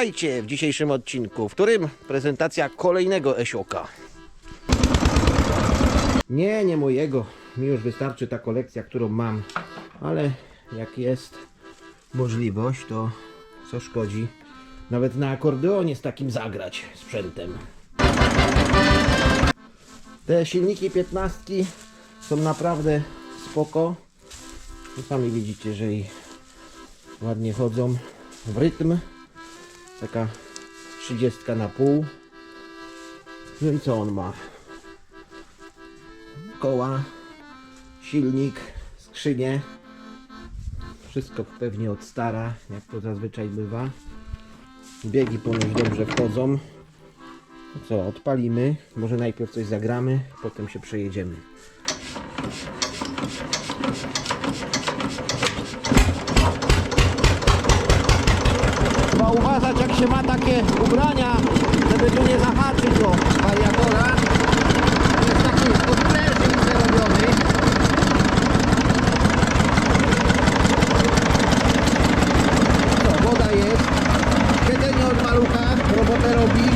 Witajcie w dzisiejszym odcinku, w którym prezentacja kolejnego Esioka. Nie, nie mojego. Mi już wystarczy ta kolekcja, którą mam. Ale jak jest możliwość, to co szkodzi nawet na akordeonie z takim zagrać sprzętem. Te silniki 15 są naprawdę spoko. Sami widzicie, że i ładnie chodzą w rytm. Taka 30 na pół. No i co on ma? Koła, silnik, skrzynię. Wszystko pewnie od stara, jak to zazwyczaj bywa. Biegi ponoć dobrze wchodzą. No co, odpalimy. Może najpierw coś zagramy, potem się przejedziemy. Uważać jak się ma takie ubrania, żeby tu nie zahaczyć o wariatora. To jest taki odprężnik przerobiony. Co, woda jest. Siedzenie od malucha, robotę robi.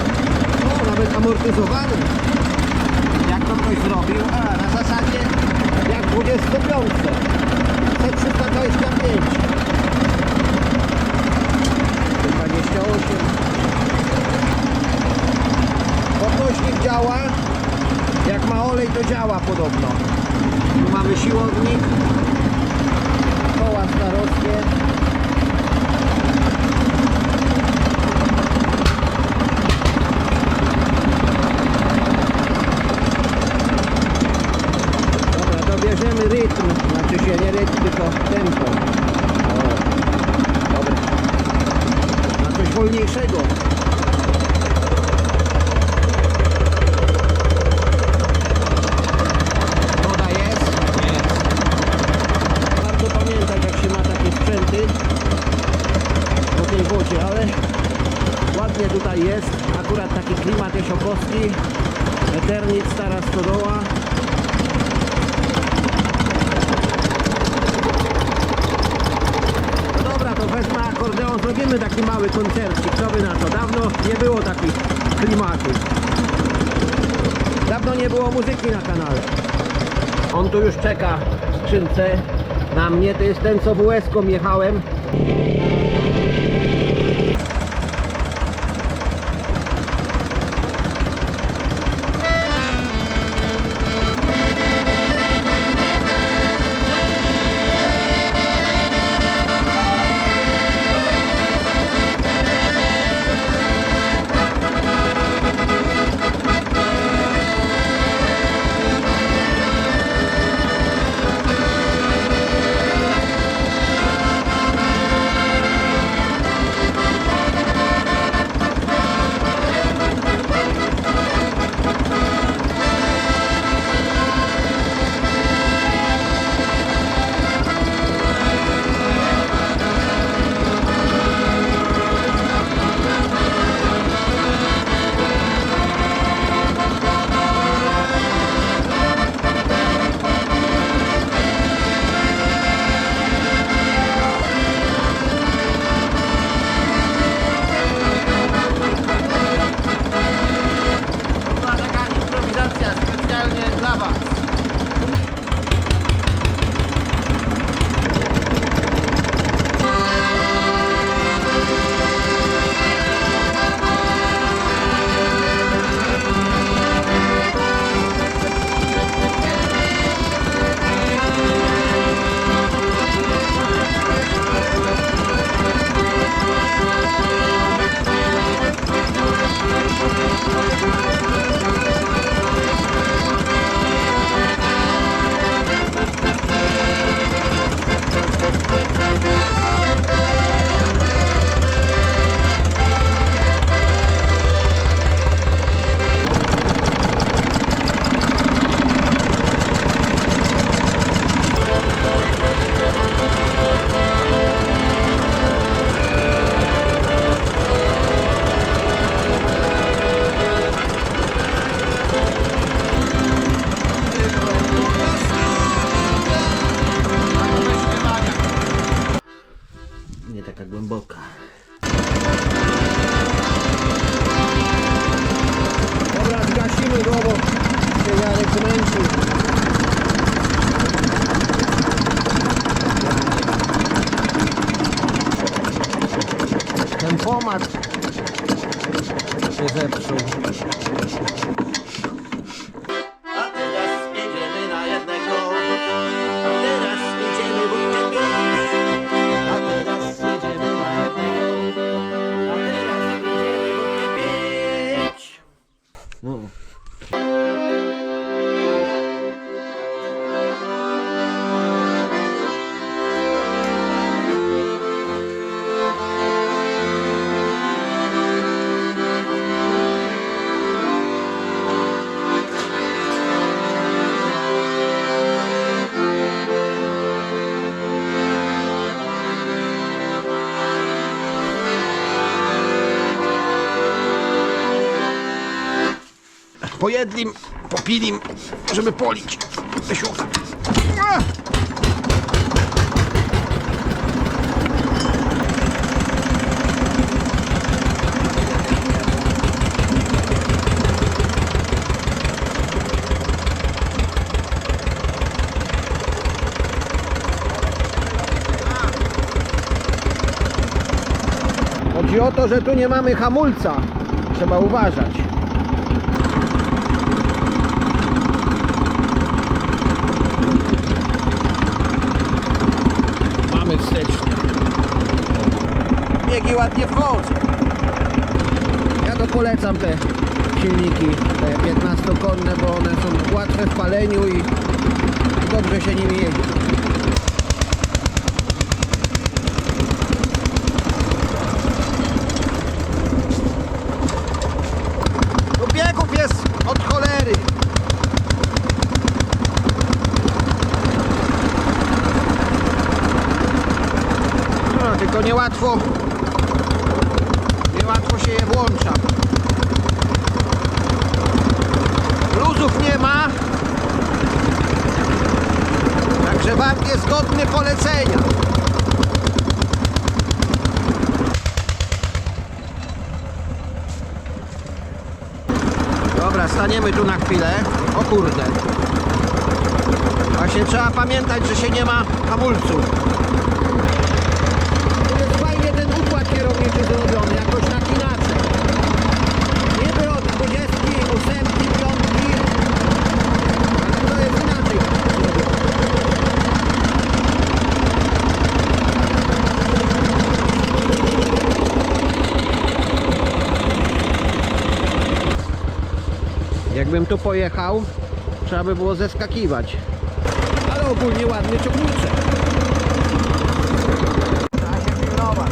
O, nawet amortyzowany. Jak to ktoś zrobił? A, na zasadzie jak w 25. C325. Podnośnik działa. Jak ma olej to działa podobno. Tu mamy siłownik. Koła staroskie wolniejszego. Woda jest? Jest. Warto pamiętać jak się ma takie sprzęty po tej wodzie, ale ładnie tutaj jest. Akurat taki klimat jesiokowski. Eternit, stara stodoła. No to wezmę akordeon, zrobimy taki mały koncercik. Co wy na to? Dawno nie było takich klimatów. Dawno nie było muzyki na kanale. On tu już czeka w skrzynce na mnie. To jest ten, co WS-ką jechałem. вже пішов. Pojedlim, popilim, żeby polić. Pysiu. Chodzi o to, że tu nie mamy hamulca. Trzeba uważać. Mamy wsteczny. Biegi ładnie wchodzą. Ja to polecam te silniki, te 15-konne, bo one są łatwe w paleniu i dobrze się nimi jeździ. Do biegów jest od cholery. No, tylko niełatwo się je włącza. Luzów nie ma. Także wart jest godny polecenia. Dobra, staniemy tu na chwilę. O kurde. Właśnie trzeba pamiętać, że się nie ma hamulców. To jest fajnie ten układ kierowniczy zrobiony, jakoś na kinacze. Niby od 20, 8, 5, ale to jest inaczej zrobione. Jakbym tu pojechał, trzeba by było zeskakiwać. Ale ogólnie ładny ciągniczek. Trzeba się pilnować.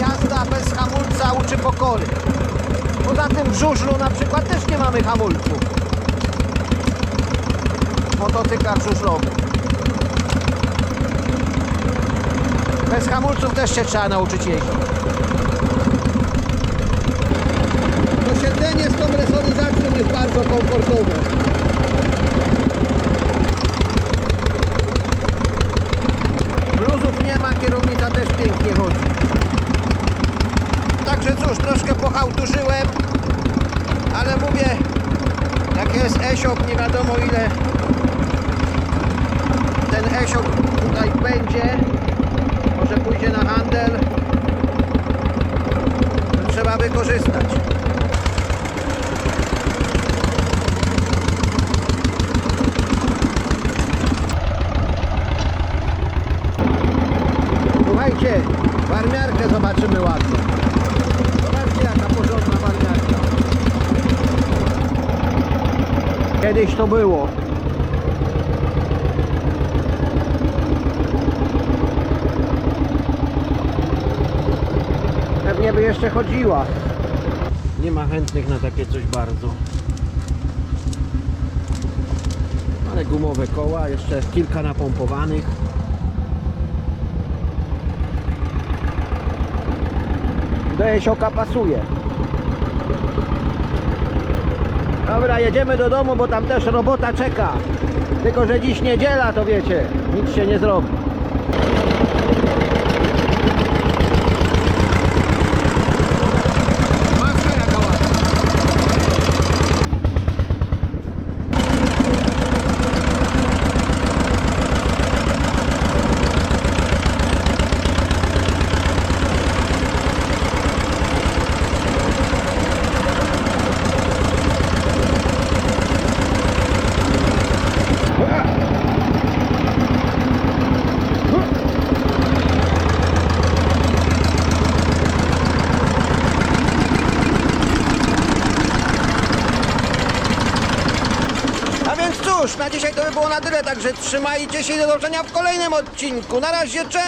Jazda bez hamulca uczy pokory. Poza tym w żużlu na przykład też nie mamy hamulców. W motocyklach żużlowych. Bez hamulców też się trzeba nauczyć jeździć. To siedzenie z tą resoryzacją jest bardzo komfortowe. Bluzów nie ma, kierownica też pięknie chodzi. Także cóż, troszkę pochałturzyłem, ale mówię, jak jest esiok, nie wiadomo ile ten esiok tutaj będzie, może pójdzie na handel, trzeba wykorzystać. Kiedyś to było. Pewnie by jeszcze chodziła. Nie ma chętnych na takie coś bardzo. Ale gumowe koła, jeszcze kilka napompowanych. Do jesioka pasuje. Dobra, jedziemy do domu, bo tam też robota czeka. Tylko, że dziś niedziela, to wiecie, nic się nie zrobi. Na dzisiaj to by było na tyle, także trzymajcie się i do zobaczenia w kolejnym odcinku. Na razie, cześć!